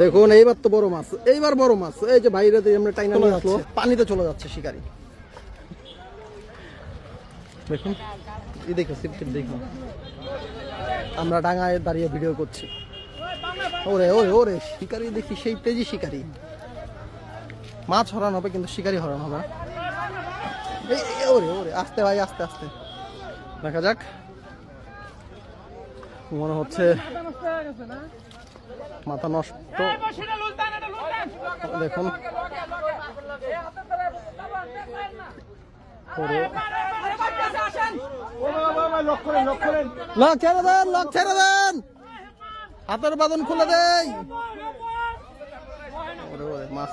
দেখুন এইবার তো বড় মাছ। এইবার বড় মাছ। এই যে বাইরে আমরা টাইনা নিয়ে আসলো পানিতে চলে যাচ্ছে শিকারি। দেখুন। এই দেখো সিপটিপ দেখুন। আমরা ডাঙায় দাঁড়িয়ে ভিডিও করছি। ওরে ওরে ওরে শিকারি দেখি সেই তেজি শিকারি। মাছ হরান হবে কিন্তু শিকারি হরান হবে ওরে ওরে আস্তে ভাই আস্তে আস্তে। দেখা যাক। মনে হচ্ছে মাথা নষ্ট। দেখুন। দেন দেন। হাতের বাদন খুলে ওরে মাছ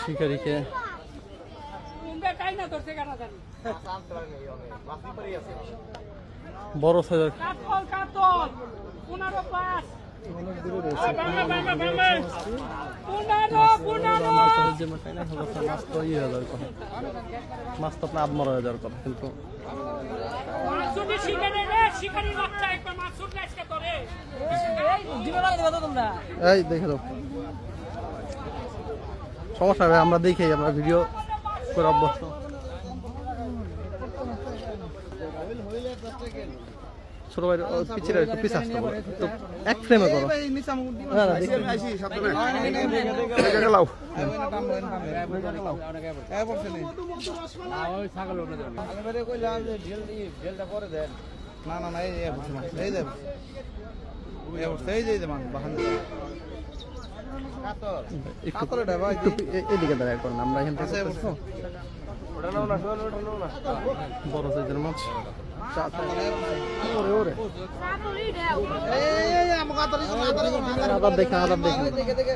শিকারিকে বড় সাইজের মাছ তো মাছ আপনার আদমরা হয়ে যাওয়ার কথা কিন্তু এই দেখে দাও। সমস্যা হবে আমরা দেখি আমরা ভিডিও করে অভ্যস্ত। ছোট ভাই পিছিয়ে একটু পিছিয়ে আসতে বলো। একটু এক ফ্রেমে করো। না, না, দেখি। না না না এই এই যে এই যে মাছ বাহান। এদিকে দাঁড়ায় করেন আমরা এখান থেকে বসো ওটা নাও না ওটা নাও না। বড় সাইজের মাছ। আদাব দেখে আদাব দেখে দেখে দেখে।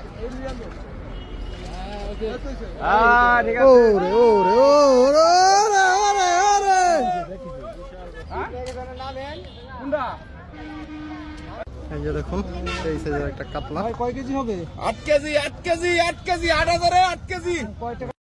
আ ঠিক আছে। ওরে ওরে ওরে ওরে ওরে ওরে কোনটা এই যে দেখুন এই সাইজের একটা কাতলা। কয় কেজি হবে? আট কেজি আট কেজি আট কেজি 8000 8 কেজি।